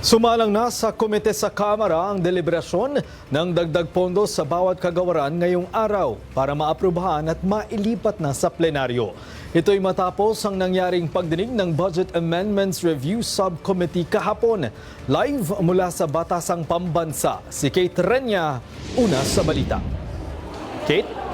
Sumalang na sa komite sa Kamara ang deliberasyon ng dagdag pondo sa bawat kagawaran ngayong araw para maaprubahan at mailipat na sa plenaryo. Ito'y matapos ang nangyaring pagdinig ng Budget Amendments Review Subcommittee kahapon. Live mula sa Batasang Pambansa, si Kate Renya, una sa balita. Kate?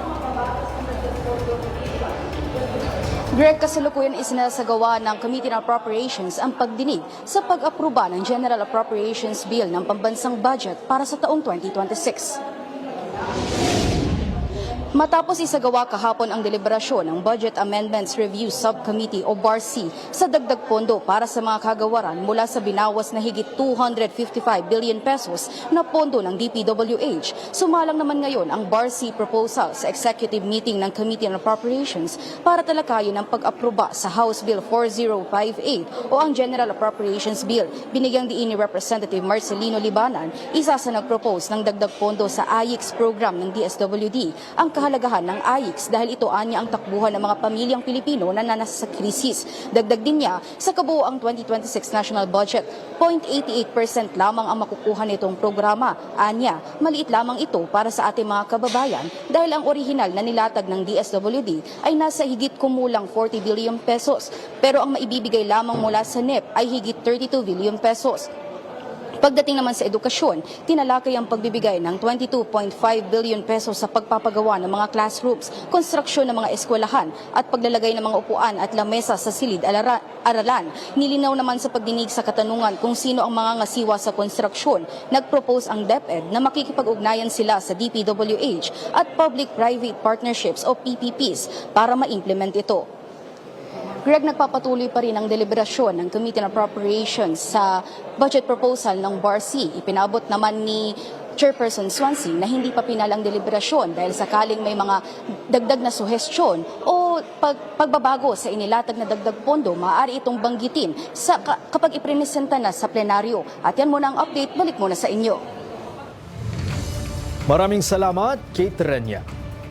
Greg, kasalukuyan isinasagawa ng Committee on Appropriations ang pagdinig sa pag-aproba ng General Appropriations Bill ng pambansang budget para sa taong 2026. Matapos isagawa kahapon ang deliberasyon ng Budget Amendments Review Subcommittee o BARC sa dagdag pondo para sa mga kagawaran mula sa binawas na higit 255 billion pesos na pondo ng DPWH. Sumalang naman ngayon ang BARC proposal sa executive meeting ng Committee on Appropriations para talakayin ang pag-aproba sa House Bill 4058 o ang General Appropriations Bill. Binigyang diin ni Representative Marcelino Libanan, isa sa nag-propose ng dagdag pondo sa AIX program ng DSWD. Ang kahalagahan ng AIX dahil ito anya ang takbuhan ng mga pamilyang Pilipino na nanasa sa krisis. Dagdag din niya, sa kabuoang 2026 national budget, 0.88% lamang ang makukuha nitong programa. Anya, maliit lamang ito para sa ating mga kababayan dahil ang orihinal na nilatag ng DSWD ay nasa higit kumulang 40 billion pesos. Pero ang maibibigay lamang mula sa NEP ay higit 32 billion pesos. Pagdating naman sa edukasyon, tinalakay ang pagbibigay ng 22.5 billion pesos sa pagpapagawa ng mga classrooms, konstruksyon ng mga eskwelahan at paglalagay ng mga upuan at lamesa sa silid aralan. Nilinaw naman sa pagdinig sa katanungan kung sino ang mga ngasiwa sa konstruksyon. Nag-propose ang DepEd na makikipag-ugnayan sila sa DPWH at Public-Private Partnerships o PPPs para ma-implement ito. Greg, nagpapatuloy pa rin ang deliberasyon ng Committee on Appropriations sa budget proposal ng BARC. Ipinabot naman ni Chairperson Swansea na hindi pa pinalang deliberasyon dahil sakaling may mga dagdag na suhestyon o pag, pagbabago sa inilatag na dagdag pondo, maaari itong banggitin sa, ka- kapag iprenesenta na sa plenaryo. At yan muna ang update, balik muna sa inyo. Maraming salamat, Kate Renya.